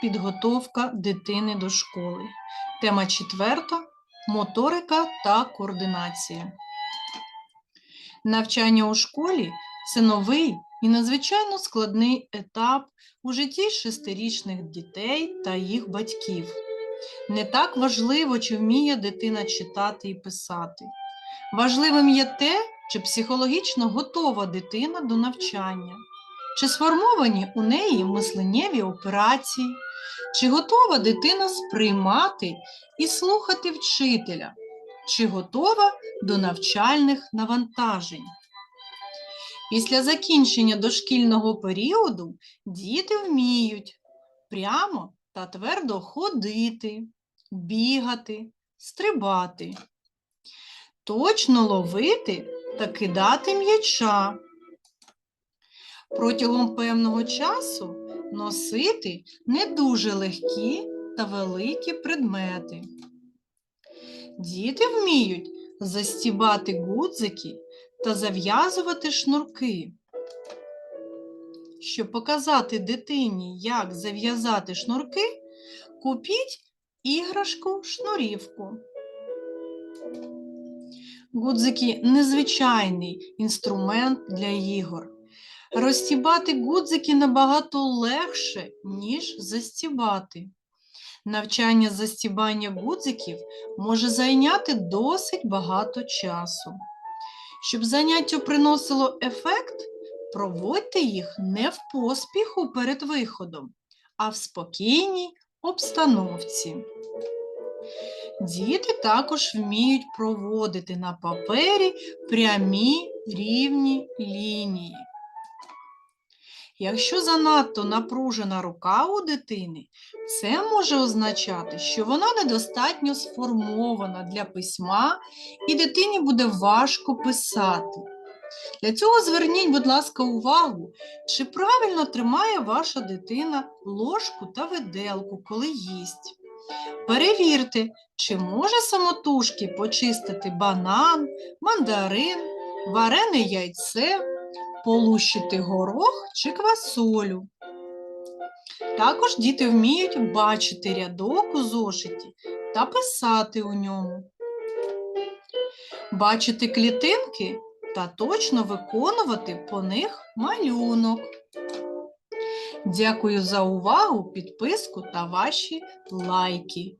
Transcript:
підготовка дитини до школи. Тема четверта моторика та координація. Навчання у школі це новий і надзвичайно складний етап у житті шестирічних дітей та їх батьків. Не так важливо, чи вміє дитина читати і писати. Важливим є те, чи психологічно готова дитина до навчання, чи сформовані у неї мисленнєві операції, чи готова дитина сприймати і слухати вчителя, чи готова до навчальних навантажень. Після закінчення дошкільного періоду діти вміють прямо та твердо ходити, бігати, стрибати, точно ловити та кидати м'яча. Протягом певного часу носити не дуже легкі та великі предмети. Діти вміють застібати гудзики та зав'язувати шнурки. Щоб показати дитині, як зав'язати шнурки, купіть іграшку шнурівку. Гудзики незвичайний інструмент для ігор. Розстібати гудзики набагато легше, ніж застібати. Навчання застібання гудзиків може зайняти досить багато часу. Щоб заняття приносило ефект, проводьте їх не в поспіху перед виходом, а в спокійній обстановці. Діти також вміють проводити на папері прямі рівні лінії. Якщо занадто напружена рука у дитини, це може означати, що вона недостатньо сформована для письма і дитині буде важко писати. Для цього зверніть, будь ласка, увагу, чи правильно тримає ваша дитина ложку та виделку, коли їсть. Перевірте, чи може самотужки почистити банан, мандарин, варене яйце, полущити горох чи квасолю. Також діти вміють бачити рядок у зошиті та писати у ньому. Бачити клітинки та точно виконувати по них малюнок. Дякую за увагу, підписку та ваші лайки.